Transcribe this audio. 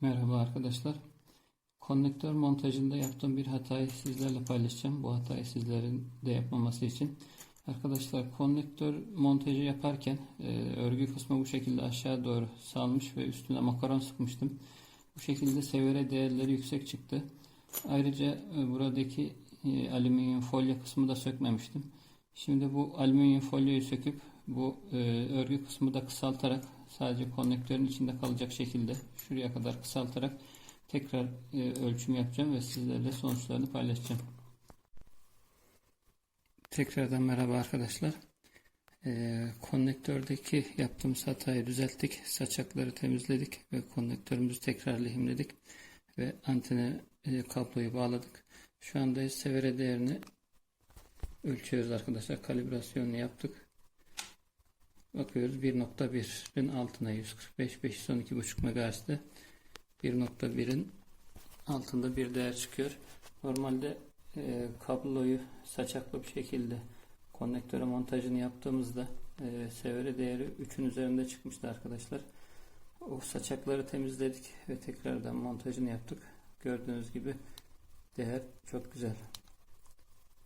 Merhaba arkadaşlar. Konnektör montajında yaptığım bir hatayı sizlerle paylaşacağım. Bu hatayı sizlerin de yapmaması için. Arkadaşlar konnektör montajı yaparken e, örgü kısmı bu şekilde aşağı doğru salmış ve üstüne makaron sıkmıştım. Bu şekilde seviyere değerleri yüksek çıktı. Ayrıca e, buradaki e, alüminyum folyo kısmı da sökmemiştim. Şimdi bu alüminyum folyoyu söküp bu e, örgü kısmı da kısaltarak sadece konnektörün içinde kalacak şekilde şuraya kadar kısaltarak tekrar e, ölçüm yapacağım ve sizlerle sonuçlarını paylaşacağım. Tekrardan merhaba arkadaşlar. E, konnektördeki yaptığımız hatayı düzelttik. Saçakları temizledik ve konnektörümüzü tekrar lehimledik ve antene e, kabloyu bağladık. Şu anda severe değerini ölçüyoruz arkadaşlar. Kalibrasyonunu yaptık. Bakıyoruz 1.1'in altına 145 512.5 MHz'de 1.1'in altında bir değer çıkıyor. Normalde e, kabloyu saçaklı bir şekilde konnektöre montajını yaptığımızda e, severe değeri 3'ün üzerinde çıkmıştı arkadaşlar. O saçakları temizledik ve tekrardan montajını yaptık. Gördüğünüz gibi değer çok güzel.